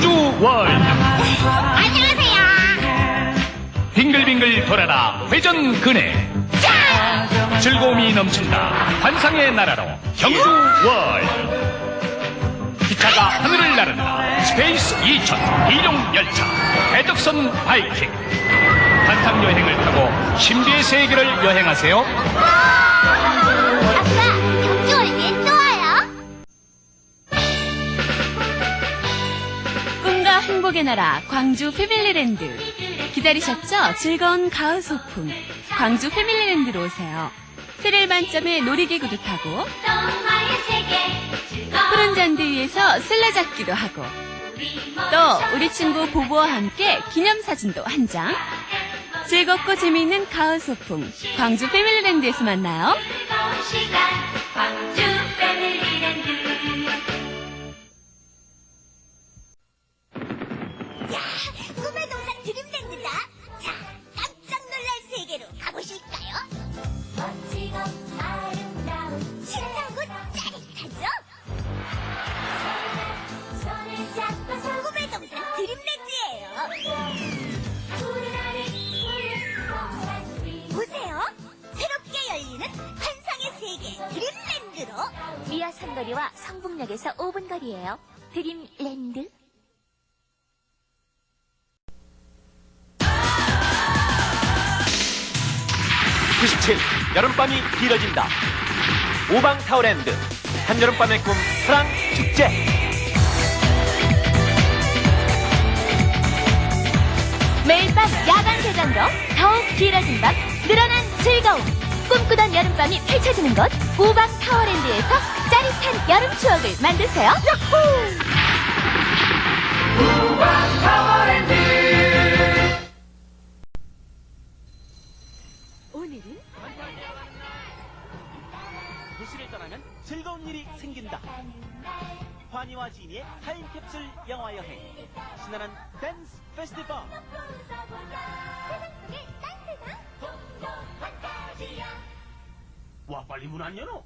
경주 월드 안녕하세요. 빙글빙글 돌아라 회전 그네 즐거움이 넘친다 환상의 나라로 경주 월드 기차가 하늘을 나른다 스페이스 2000 이용 열차 해적선 바이킹. 환상 여행을 타고 신비의 세계를 여행하세요. 아빠, 행복의 나라 광주 패밀리랜드 기다리셨죠? 즐거운 가을 소풍 광주 패밀리랜드로 오세요. 스릴 만점의 놀이기구도 타고. 푸른 잔디 위에서 슬라잡기도 하고 또 우리 친구 보보와 함께 기념사진도 한 장. 즐겁고 재미있는 가을 소풍 광주 패밀리랜드에서 만나요. 미아 삼거리와 성북역에서 5분 거리예요. 드림랜드. (97) 여름밤이 길어진다 오방 타워랜드 한여름밤의 꿈 사랑 축제 매일 밤 야간 개장도 더욱 길어진 밤 늘어난 즐거움. 꿈꾸던 여름밤이 펼쳐지는 곳 오방 타워랜드에서 짜릿한 여름 추억을 만드세요. 오늘은? 도시를 떠나면 즐거운 일이 생긴다. 환희와 지니의 타임캡슐 영화 여행. 신나는 댄스 페스티벌 와 빨리 문 안 열어